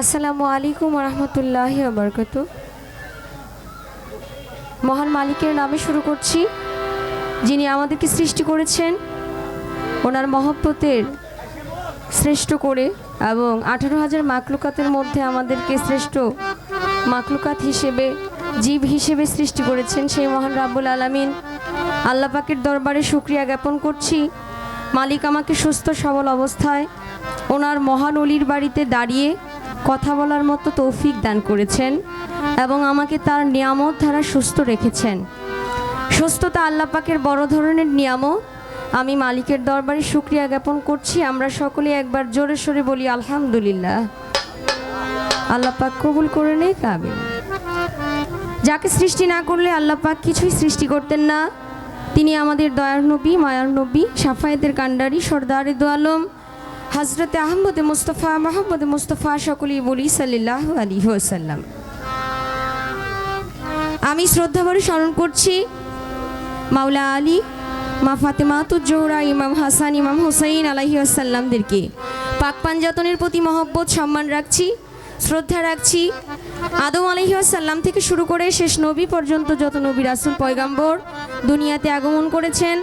আসসালামু আলাইকুম রহমতুল্লাহ বরকত মহান মালিকের নামে শুরু করছি, যিনি আমাদেরকে সৃষ্টি করেছেন, ওনার মহব্বতের শ্রেষ্ঠ করে এবং আঠারো হাজার মাকলুকাতের মধ্যে আমাদেরকে শ্রেষ্ঠ মাকলুকাত হিসেবে, জীব হিসেবে সৃষ্টি করেছেন সেই মহান রাব্বুল আলামিন। আল্লাপাকের দরবারে শুক্রিয়া জ্ঞাপন করছি। মালিক আমাকে সুস্থ সবল অবস্থায় ওনার মহান অলির বাড়িতে দাঁড়িয়ে কথা বলার মতো তৌফিক দান করেছেন এবং আমাকে তার নিয়ামত দ্বারা সুস্থ রেখেছেন। সুস্থতা আল্লাহ পাকের বড় ধরনের নিয়ামত। আমি মালিকের দরবারে শুক্রিয়া জ্ঞাপন করছি। আমরা সকলে একবার জোরে সোরে বলি, আলহামদুলিল্লাহ। আল্লাহ পাক কবুল করে নেই কাবিল যাকে সৃষ্টি না করলে আল্লাহ পাক কিছুই সৃষ্টি করতেন না। তিনি আমাদের দয়ার নবী, মায়ার নবী, সাফায়েতের কান্ডারি সর্দারে দোয়ালম হজরতে আহমদে মুস্তফা, মাহমুদ মুস্তফা সকলেই বলি সাল্লাহ আলী ওসাল্লাম আমি শ্রদ্ধাভরে স্মরণ করছি মাওলা আলী, মা ফাতেমাতুজ্জোহরা ইমাম হাসান, ইমাম হুসাইন আলাহি আসাল্লামদেরকে পাক পাঞ্জাতনের প্রতি মহব্বত, সম্মান রাখছি, শ্রদ্ধা রাখছি। আদম আলহি আসাল্লাম থেকে শুরু করে শেষ নবী পর্যন্ত যত নবী রাসুল, পয়গাম্বর দুনিয়াতে আগমন করেছেন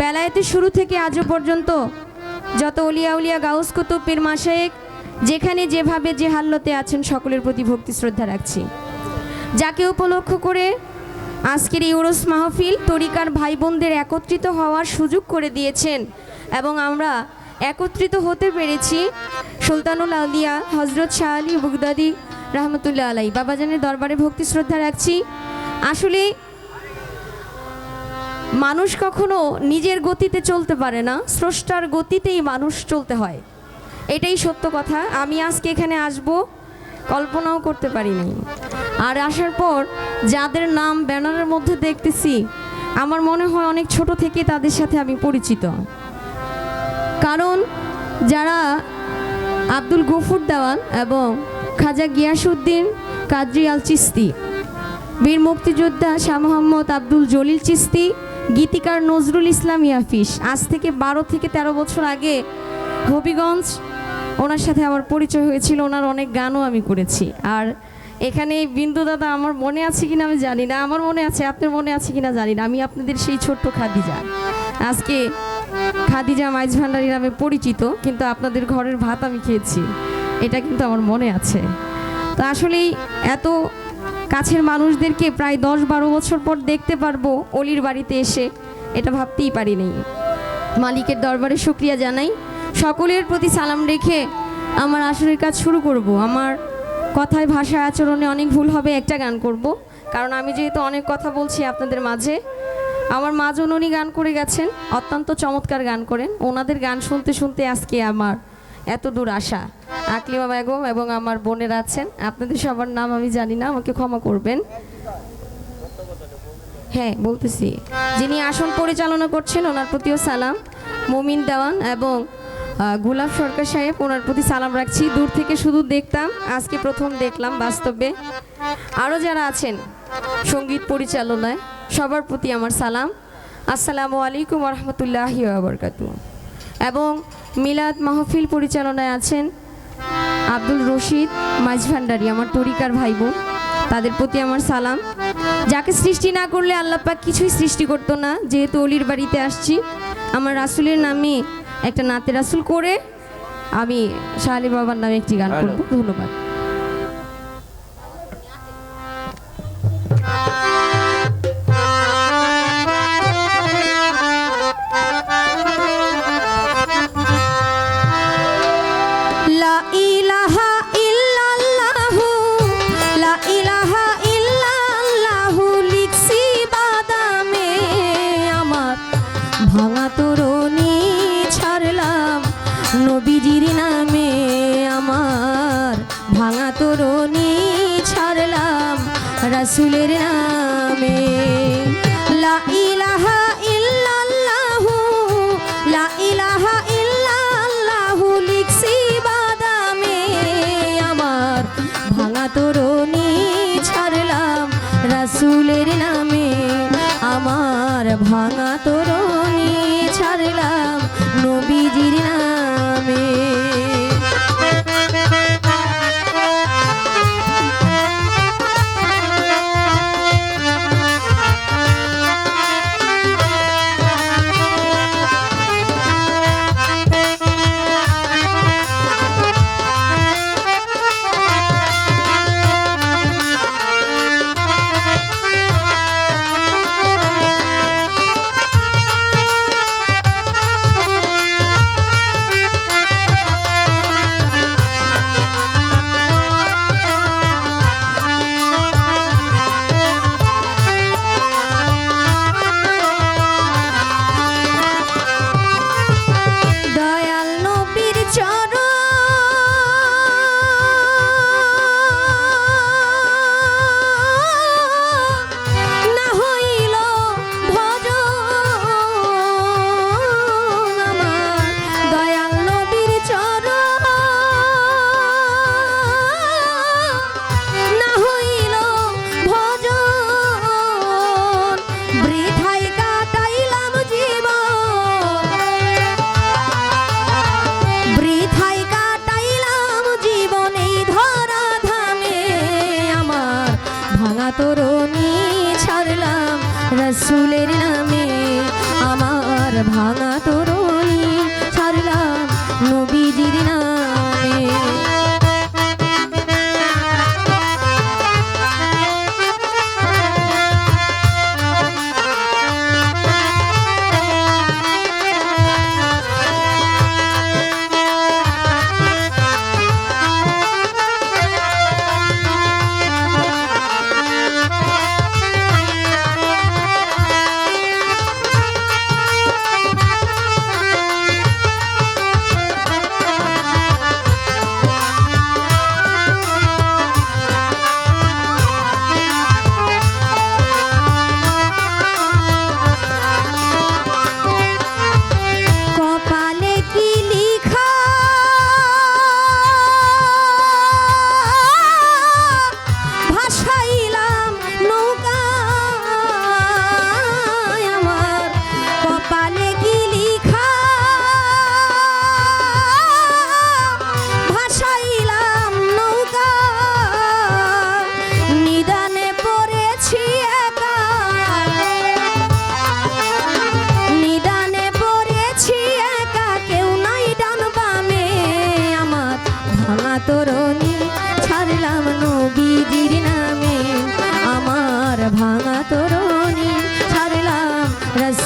বেলায়েতে শুরু থেকে আজও পর্যন্ত যত উলিয়া উলিয়া গাউস কুতুব পীর মাসায়েক যেখানে যেভাবে যে হাল্লতে আছেন সকলের প্রতি ভক্তি, শ্রদ্ধা রাখছি। যাকে উপলক্ষ করে আজকের ইউরোস মাহফিল তরিকার ভাই বোনদের একত্রিত হওয়ার সুযোগ করে দিয়েছেন এবং আমরা একত্রিত হতে পেরেছি সুলতানুল আউলিয়া হজরত শাহ আলী বুগদাদি রহমতুল্লাহ আলাই বাবাজানের দরবারে ভক্তি, শ্রদ্ধা রাখছি। আসলে মানুষ কখনো নিজের গতিতে চলতে পারে না, স্রষ্টার গতিতেই মানুষ চলতে হয়। এটাই সত্য কথা। আমি আজকে এখানে আসব, কল্পনাও করতে পারিনি। আর আসার পর যাদের নাম ব্যানারের মধ্যে দেখতেছি, আমার মনে হয় অনেক ছোট থেকে তাদের সাথে আমি পরিচিত। কারণ যারা আব্দুল গফুর দেওয়ান এবং খাজা গিয়াসুদ্দিন কাদরি আল চিস্তি, বীর মুক্তিযোদ্ধা শাহ মোহাম্মদ আব্দুল জলিল চিস্তি গীতিকার নজরুল ইসলাম ইয়াফিস। আজ থেকে বারো থেকে ১৩ বছর আগে হবিগঞ্জ, ওনার সাথে আমার পরিচয় হয়েছিল, ওনার অনেক গানও আমি করেছি। আর এখানে বিন্দু দাদা, আমার মনে আছে কিনা আমি জানি না, আমার মনে আছে, আপনার মনে আছে কিনা জানি না, আমি আপনাদের সেই ছোট্ট খাদিজা। আজকে খাদিজা মাইজ ভান্ডারি নামে পরিচিত, কিন্তু আপনাদের ঘরের ভাত আমি খেয়েছি, এটা কিন্তু আমার মনে আছে। তো আসলেই এত কাছের মানুষদেরকে প্রায় দশ বারো বছর পর দেখতে পারব অলির বাড়িতে এসে। এটা ভাবতেই পারিনি। মালিকের দরবারে শুক্রিয়া জানাই। সকলের প্রতি সালাম রেখে আমার আসরের কাজ শুরু করব। আমার কথায়, ভাষায়, আচরণে অনেক ভুল হবে, একটা গান করব। কারণ আমি যেহেতু অনেক কথা বলছি আপনাদের মাঝে, আমার মা জননী গান করে গেছেন। অত্যন্ত চমৎকার গান করেন। ওনাদের গান শুনতে শুনতে আজকে আমার এত দূর আসা আকলিমা বেগম এবং আমার বোনেরা আছেন, আপনাদের সবার নাম আমি জানি না, আমাকে ক্ষমা করবেন। হ্যাঁ বলতেছি। যিনি আসন পরিচালনা করছেন, ওনার প্রতিও সালাম। মুমিন দেওয়ান এবং গোলাপ সরকার সাহেব, ওনার প্রতি সালাম রাখছি। দূর থেকে শুধু দেখতাম, আজকে প্রথম দেখলাম বাস্তবে। আরও যারা আছেন, সংগীত পরিচালনায়, সবার প্রতি আমার সালাম। আসসালামু আলাইকুম রহমতুল্লাহি বরকাত এবং মিলাদ মাহফিল পরিচালনায় আছেন আব্দুল রশিদ মাঝভান্ডারি আমার তরিকার ভাই বোন তাদের প্রতি আমার সালাম। যাকে সৃষ্টি না করলে আল্লাপাক কিছুই সৃষ্টি করতো না। যেহেতু অলির বাড়িতে আসছি আমার রাসুলের নামে একটা নাতে রাসুল করে আমি শাহালি বাবার নামে একটি গান করব। ধন্যবাদ। নবীজির নামে আমার ভাঙা তোরনি ছাড়লাম রাসূলের নামে। লা ইলাহা লা ইলাহা বাদামে। ভাঙা তোরনি ছাড়লাম নামে। ভাঙা ছাড়লাম নবীজির নামে। আমি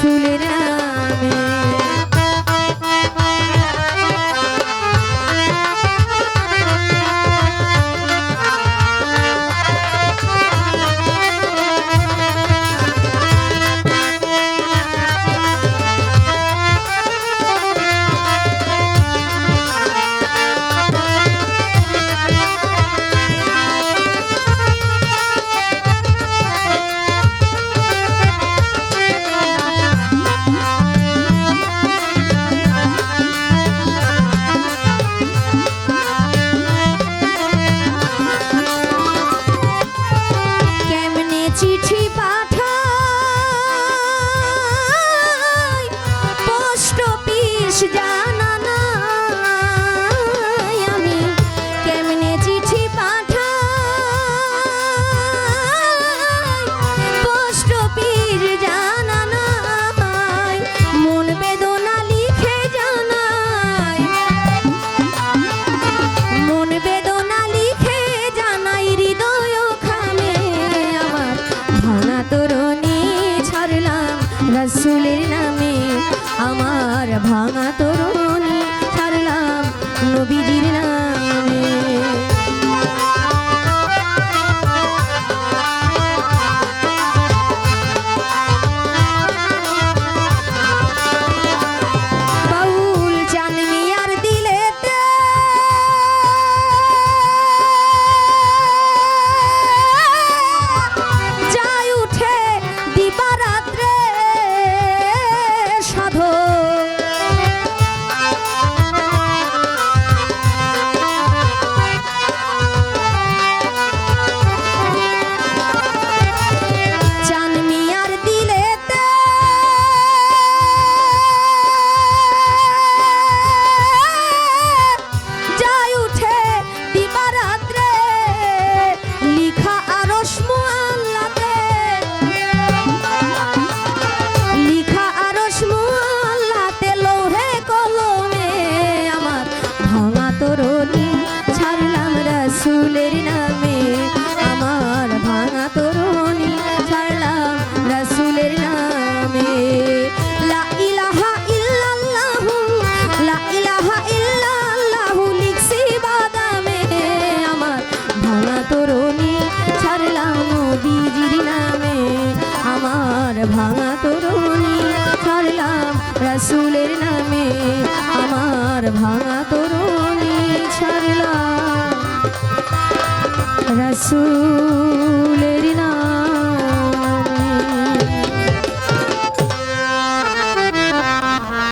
sous নবীজি নামে আমার ভাঙা তরুণী ছাড়লাম রসুলের নামে। আমার ভাঙা তরুণী ছাড়লাম নামে। আমার ভাঙা তরুণী ছাড়লাম রসুলের নামে। আমার ভাঙা তরুণী রসুল